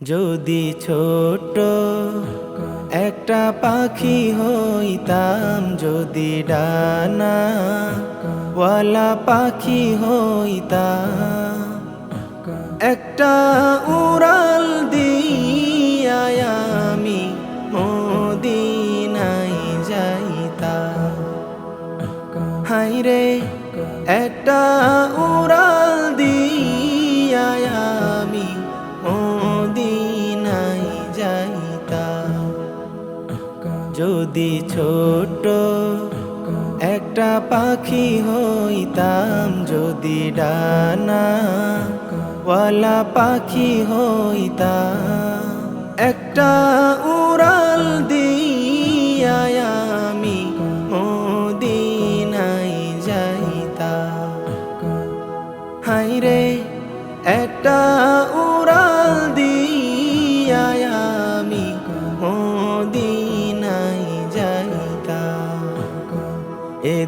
যদি ছোট একটা পাখি হইতাম, যদি ডানা ওয়ালা পাখি হইতাম, একটা উড়াল দিয়ায় আমি মদিনাই যাইতাম। হাইরে একটা উড়াল যদি ছোট একটা পাখি হইতাম যদি ডানা ওয়ালা পাখি হইতাম। একটা উড়াল দিয়ায়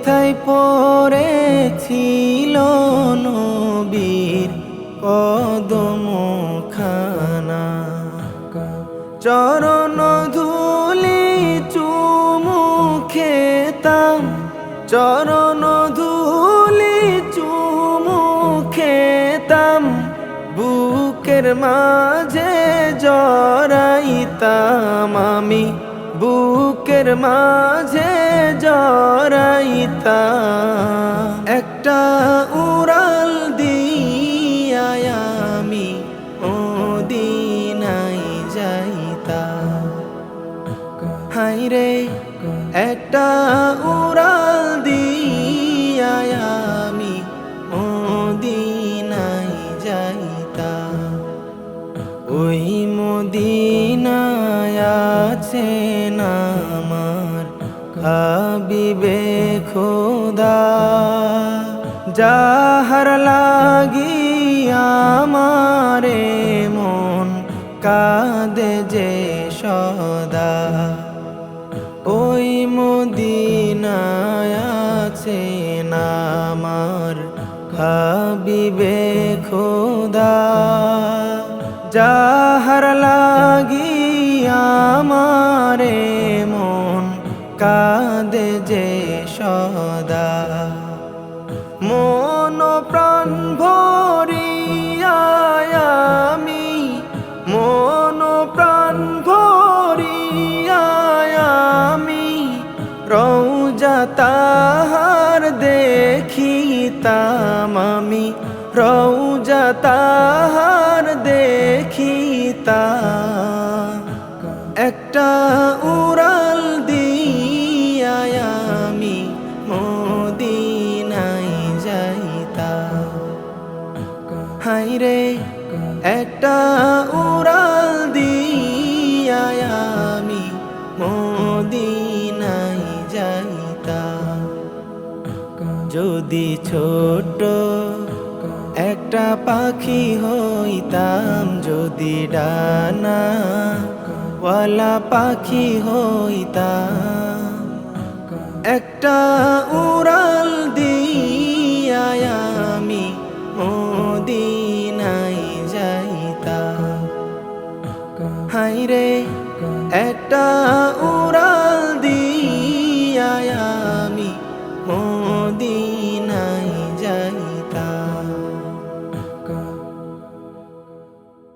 যেথায় পড়েছিল নবীর কদম খানা চরণ ধুলি চুমু খেতাম চরণ ধুলি চুমু খেতাম বুকের মাঝে জড়াইতাম আমি। বুকের মাঝে জড়াইতাম একটা উড়াল দিয়ায় আমি মদিনাই হাই রে একটা উড়াল দিয়ায় আমি মদিনাই যাইতাম ওই মদিনায় আছে আমার হাবিবে খোদা, যাহার লাগি আমারে মন কাঁদে যে সদা। ওই মদিনায় আছে আমার হাবিবে খোদা, যাহার লাগি কাঁদে যে সদা। মন প্রাণ ভরিয়া আমি, মন প্রাণ ভরিয়া আমি রৌজা তাহার দেখিতাম আমি রৌজা তাহার দেখিতাম হাইরে একটা উড়াল দিয়ায় আমি মদিনাই যাইতাম। যদি ছোট একটা পাখি হইতাম, যদি ডানা ওয়ালা পাখি হইতাম। একটা দিন